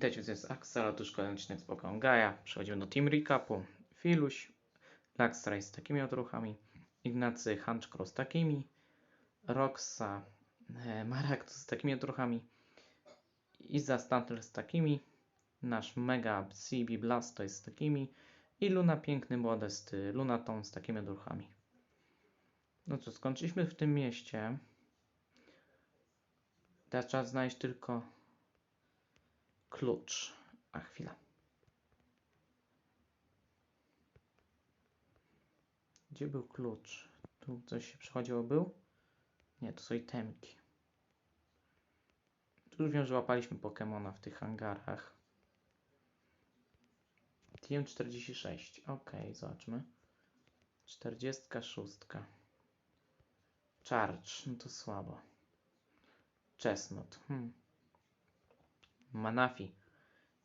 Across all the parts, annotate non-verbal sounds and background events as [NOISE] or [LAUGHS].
Witajcie, to jest Axel, już kolejny odcinek z Pokémon Gaia. Przechodzimy do Team Recapu. Filuś, Luxray z takimi odruchami, Ignacy Hunchcrow z takimi, Roxa, e, Marek z takimi odruchami, Iza Stantler z takimi, nasz Mega CB Blastoise z takimi i Luna Piękny Modesty, Lunaton z takimi odruchami. No co, skończyliśmy w tym mieście. Teraz trzeba znaleźć tylko klucz. A chwila. Gdzie był klucz? Tu coś się przechodziło był? Nie, to są itemki. Tu już wiem, że łapaliśmy Pokemona w tych hangarach. TM46. Ok, zobaczmy. 46. Charge. No to słabo. Chestnut. Hmm. Manafi.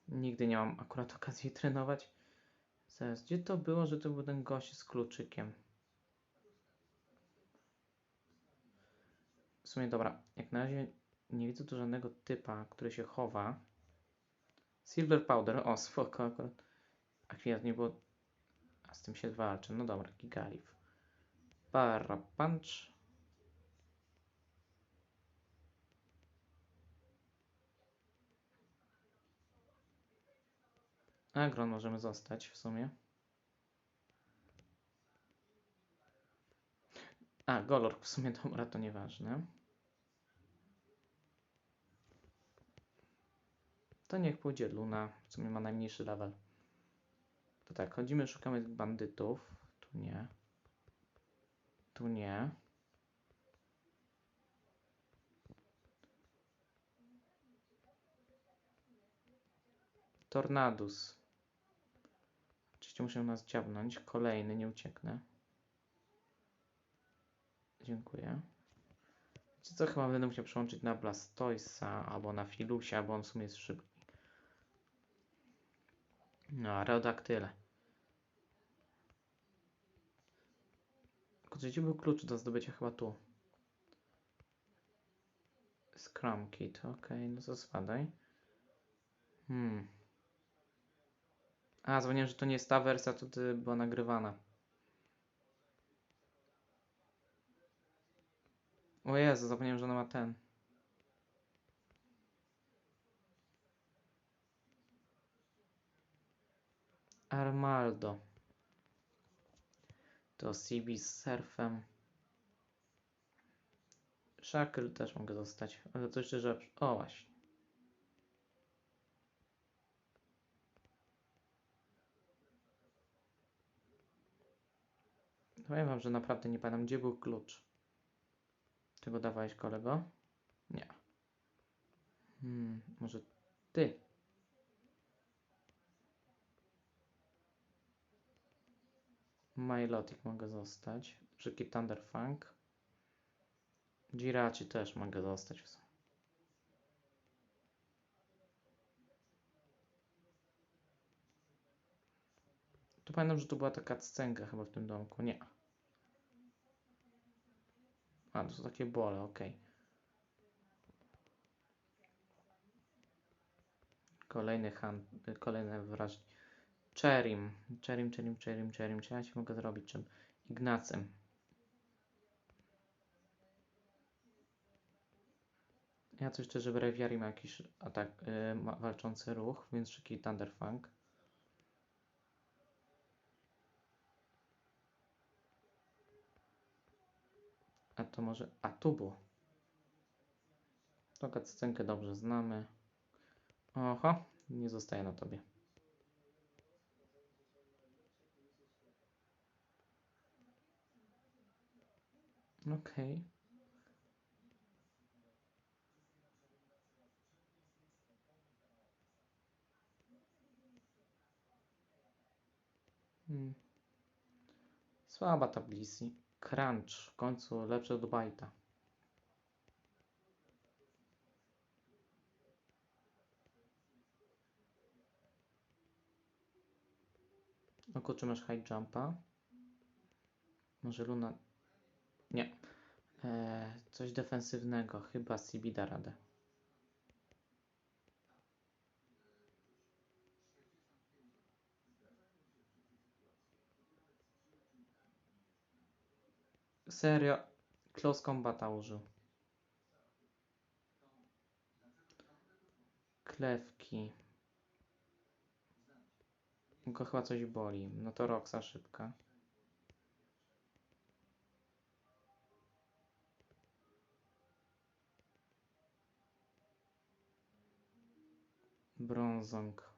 Nigdy nie mam akurat okazji trenować. Zaraz, gdzie to było, że to był ten gość z kluczykiem? W sumie dobra, jak na razie nie widzę tu żadnego typa, który się chowa. Silver Powder, o spoko akurat. A chwila, nie było... A z tym się walczy, no dobra, Gigalif. Para Punch. Agron możemy zostać w sumie. A, Golork w sumie dobra, to nieważne. To niech pójdzie Luna, w sumie ma najmniejszy level. To tak, chodzimy, szukamy bandytów. Tu nie. Tu nie. Tornadus. Oczywiście muszę nas dziabnąć. Kolejny, nie ucieknę. Dziękuję. Wiecie co, chyba będę musiał przełączyć na Blastoisa albo na Filusia, bo on w sumie jest szybki. No, a Reodaktyle. Kurczę, Gdzie był klucz do zdobycia? Chyba tu. Scrum Kit, ok, no to spadaj. Hmm. A, zapomniałem, że to nie jest ta wersja, to ty była nagrywana. O Jezu, zapomniałem, że ona ma ten. Armaldo. To CB z surfem. Shackle też mogę zostać, ale to jeszcze rzecz. O właśnie. Powiem wam, że naprawdę nie pamiętam, gdzie był klucz. Czy go dawałeś kolego? Nie. Hmm, może ty? Milotic mogę zostać. Brzyki Thunderfang. Jirachi też mogę zostać w sumie. Tu pamiętam, że tu była taka scenka chyba w tym domku. Nie. A, to są takie bole, ok. Kolejny hand, kolejne wrażenie. Cherim, Cherim, Cherim, Cherim, Cherim. Czy ja ci mogę zrobić czym? Ignacem. Ja coś jeszcze, że Breviary ma jakiś atak, yy, ma walczący ruch, więc szyki Thunderfang. To może... A tu było. Tą scenkę dobrze znamy. Oho, nie zostaje na tobie. Okej. Okay. Hmm. Słaba ta Blissey. Crunch. W końcu lepszy od Bajta. Oko, czy masz high jumpa? Może Luna... Nie. Eee, coś defensywnego. Chyba CB da radę. Serio. Close Combata użył. Klewki. Go chyba coś boli. No to Roxa szybka. Brązong.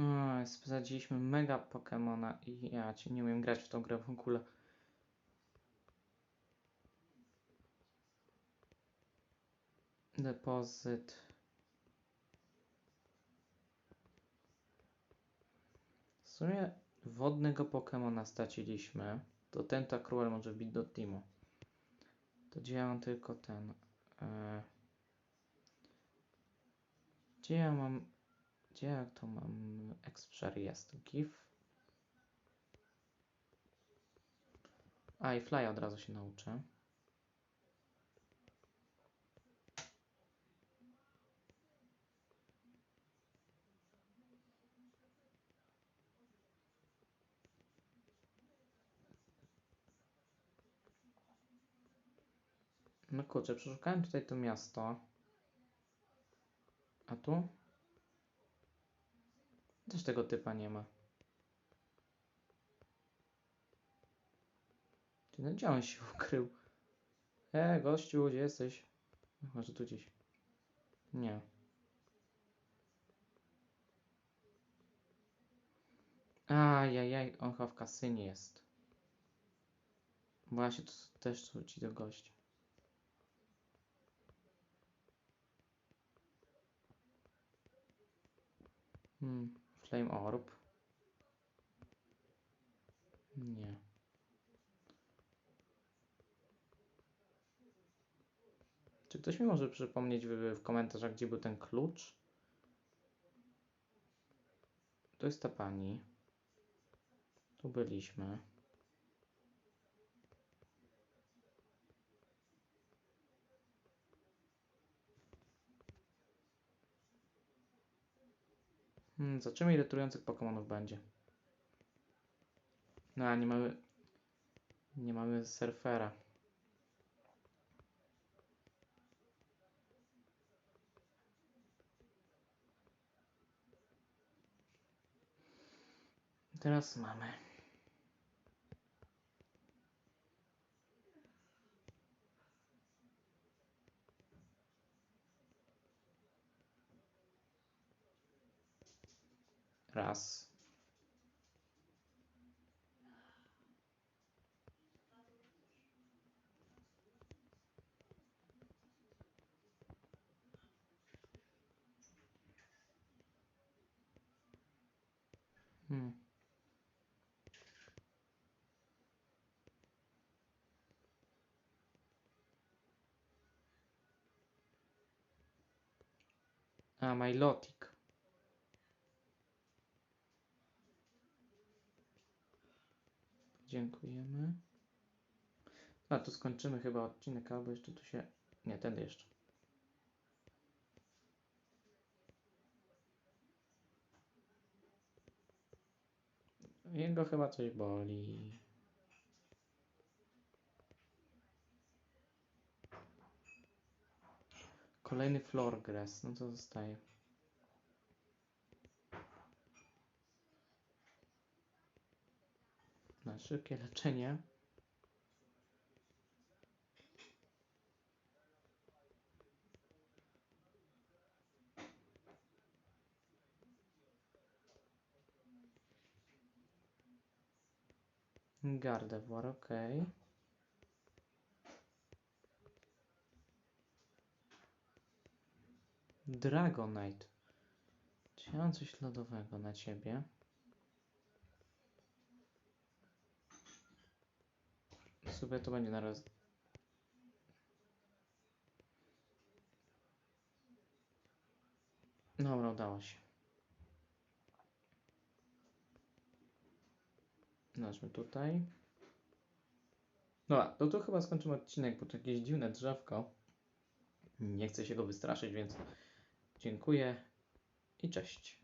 Oj, mega Pokemona i ja cię nie umiem grać w tą grę w ogóle. Depozyt. W sumie wodnego Pokemona straciliśmy. To Tentacruel może wbić do teamu. To gdzie ja mam tylko ten. E... Gdzie ja mam. Gdzie to mam? Jest. GIF. A i Fly od razu się nauczę. No kurczę, przeszukałem tutaj to miasto. A tu? Też tego typa nie ma. No gdzie on się [LAUGHS] ukrył? E, gościu, gdzie jesteś? Może tu gdzieś. Nie. Ajajaj, on chyba w kasynie jest. Właśnie, to też tu ci do gości. Hmm, Flame Orb. Nie. Czy ktoś mi może przypomnieć w, w komentarzach, gdzie był ten klucz? To jest ta pani. Tu byliśmy. Hmm, zobaczymy ile trujących Pokemonów będzie. No a nie mamy... Nie mamy surfera. Teraz mamy. Raz. Hmm. A, Milotic. Dziękujemy. A, tu skończymy chyba odcinek, albo jeszcze tu się... Nie, ten jeszcze. Jego chyba coś boli. Kolejny Florgrass, no to zostaje. Na szybkie leczenie. Gardevoir, ok. Dragonite. Coś lodowego na ciebie? Sobie to będzie na raz. Dobra, udało się. Zobaczmy tutaj. Dobra, to tu chyba skończymy odcinek, bo to jakieś dziwne drzewko. Nie chcę się go wystraszyć, więc dziękuję i cześć.